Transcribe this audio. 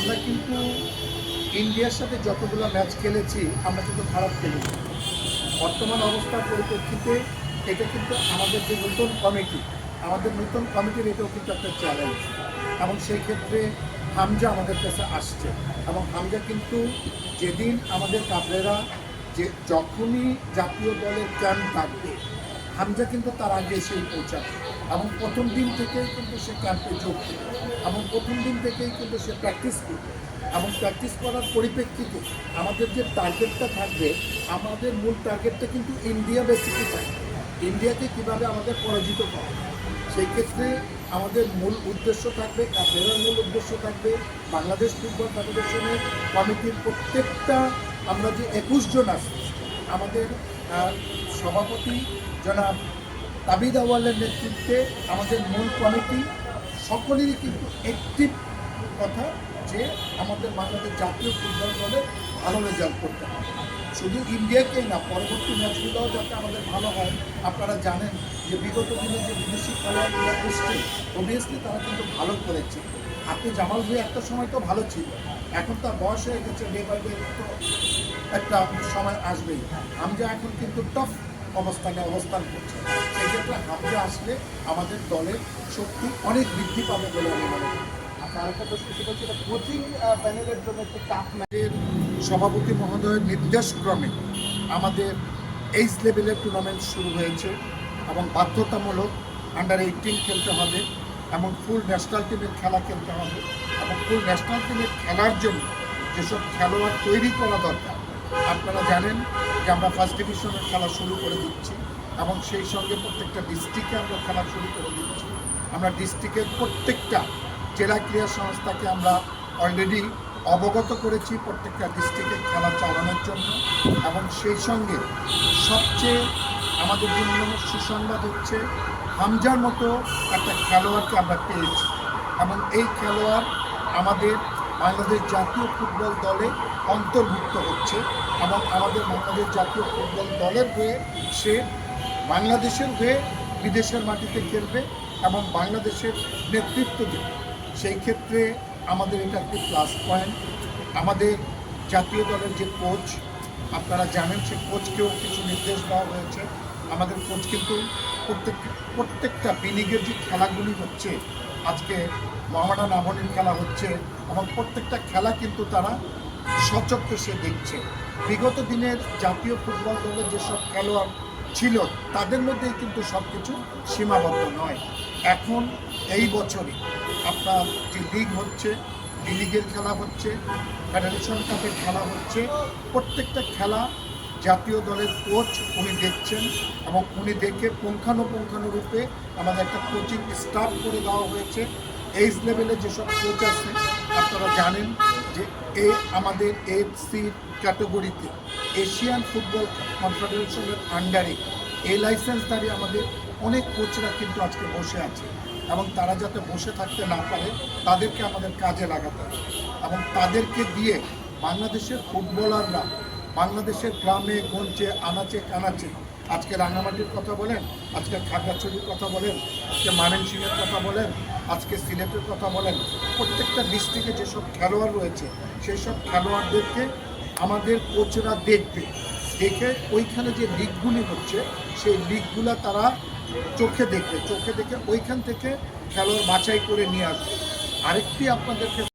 আমরা কিন্তু ইন্ডিয়ার সাথে যতগুলো ম্যাচ খেলেছি, আমরা কিন্তু খারাপ খেলেছি। বর্তমান অবস্থার পরিপ্রেক্ষিতে এটা কিন্তু আমাদের যে নতুন কমিটি, আমাদের নতুন কমিটির এটাও কিন্তু একটা চ্যালেঞ্জ এবং সেই ক্ষেত্রে হামজা আমাদের কাছে আসছে। এবং হামজা কিন্তু যেদিন আমাদের কাবলেরা যে যখনই জাতীয় দলের ক্যাম্প থাকবে হামজা কিন্তু তার আগে এসেই পৌঁছাবে। এবং প্রথম দিন থেকেই কিন্তু সে ক্যাম্পে যোগ এবং প্রথম দিন থেকেই কিন্তু সে প্র্যাকটিস করবে এবং প্র্যাকটিস করার পরিপ্রেক্ষিতে আমাদের যে টার্গেটটা থাকবে, আমাদের মূল টার্গেটটা কিন্তু ইন্ডিয়া বেসিকই থাকবে। ইন্ডিয়াকে কীভাবে আমাদের পরাজিত করা সেই ক্ষেত্রে আমাদের মূল উদ্দেশ্য থাকবে কাপড়ের মূল উদ্দেশ্য থাকবে, বাংলাদেশ ফুটবল ফেডারেশনের কমিটির প্রত্যেকটা আমরা যে একুশ জন আছি, আমাদের সভাপতি জনাব তাবিদ আওয়ালের নেতৃত্বে আমাদের মূল কমিটি সকলেরই কিন্তু একটি কথা যে আমাদের বাংলাদেশ জাতীয় ফুটবল দলে ভালো রেজাল্ট করতে হবে। শুধু ইন্ডিয়াকেই না, পরবর্তী ম্যাচগুলোও যাতে আমাদের ভালো হয়। আপনারা জানেন যে বিগত দিনে যে বিদেশি খেলোয়াড়গুলো এসছে অবভিয়াসলি তারা কিন্তু ভালো করেছে আপনি জামাল ভাই একটা সময় তো ভালো ছিল, এখন তার বয়স হয়ে গেছে ডে বাই তো একটা সময় আসবেই। হামজা এখন কিন্তু টফ অবস্থানে অবস্থান করছে। সেই ক্ষেত্রে হামজা আসলে আমাদের দলের শক্তি অনেক বৃদ্ধি পাবে বলে আমি মনে করি। আচ্ছা কোচিং জন্য সভাপতি মহোদয়ের নির্দেশ নির্দেশক্রমে আমাদের এইচ লেভেলের টুর্নামেন্ট শুরু হয়েছে এবং বাধ্যতামূলক আন্ডার এইটিন খেলতে হবে এবং ফুল ন্যাশনাল টিমের খেলা খেলতে হবে এবং ফুল ন্যাশনাল টিমের খেলার জন্য যেসব খেলোয়াড় তৈরি করা দরকার আপনারা জানেন যে আমরা ফার্স্ট ডিভিশনের খেলা শুরু করে দিচ্ছি এবং সেই সঙ্গে প্রত্যেকটা ডিস্ট্রিক্টে আমরা খেলা শুরু করে দিচ্ছি। আমরা ডিস্ট্রিক্টের প্রত্যেকটা জেলা ক্রীড়া সংস্থাকে আমরা অলরেডি অবগত করেছি প্রত্যেকটা ডিস্ট্রিক্টে খেলা চালানোর জন্য এবং সেই সঙ্গে সবচেয়ে আমাদের জন্য সুসংবাদ হচ্ছে হামজার মতো একটা খেলোয়াড়কে আমরা পেয়েছি এবং এই খেলোয়াড় আমাদের বাংলাদেশ জাতীয় ফুটবল দলে অন্তর্ভুক্ত হচ্ছে এবং আমাদের বাংলাদেশ জাতীয় ফুটবল দলের হয়ে সে বাংলাদেশের হয়ে বিদেশের মাটিতে খেলবে এবং বাংলাদেশের নেতৃত্ব দেবে। সেই ক্ষেত্রে আমাদের এটা একটি প্লাস পয়েন্ট আমাদের জাতীয় দলের যে কোচ আপনারা জানেন সে কোচকেও কিছু নির্দেশ দেওয়া হয়েছে। আমাদের কোচ কিন্তু প্রত্যেক, প্রত্যেকটা বিলিগের যে খেলাগুলি হচ্ছে, আজকে মহামাডান আবনের খেলা হচ্ছে এবং প্রত্যেকটা খেলা কিন্তু তারা সচক্ষে সে দেখছে। বিগত দিনের জাতীয় ফুটবল দলের যেসব খেলোয়াড় ছিল, তাদের মধ্যেই কিন্তু সব কিছু সীমাবদ্ধ নয়। এখন এই বছরই আপনার যে লিগ হচ্ছে ডি লিগের খেলা হচ্ছে ফেডারেশন কাপের খেলা হচ্ছে, প্রত্যেকটা খেলা জাতীয় দলের কোচ উনি দেখছেন এবং উনি দেখে পুঙ্খানুপুঙ্খানুরূপে আমাদের একটা কোচিং স্টাফ করে দেওয়া হয়েছে। এইচ লেভেলে যেসব কোচ আছে, আপনারা জানেন যে এ আমাদের এফসির ক্যাটাগরিতে এশিয়ান ফুটবল কনফেডারেশনের আন্ডারে এই লাইসেন্সধারী আমাদের অনেক কোচরা কিন্তু আজকে বসে আছে এবং তারা যাতে বসে থাকতে না পারে, তাদেরকে আমাদের কাজে লাগাতে হবে এবং তাদেরকে দিয়ে বাংলাদেশের ফুটবলাররা বাংলাদেশের গ্রামে, গঞ্জে, আনাচে, কানাচে। আজকে রাঙামাটির কথা বলেন, আজকে খাগড়াছড়ির কথা বলেন, আজকে ময়মনসিংহের কথা বলেন, আজকে সিলেটের কথা বলেন। প্রত্যেকটা ডিস্ট্রিক্টে যেসব খেলোয়াড় রয়েছে সেই সব খেলোয়াড়দেরকে আমাদের কোচরা দেখবে। দেখে ওইখানে যে লিগগুলি হচ্ছে, সেই লিগগুলা তারা চোখে দেখবে। চোখে দেখে ওইখান থেকে খেলোয়াড় বাছাই করে নিয়ে আসবে। আরেকটি আপনাদেরকে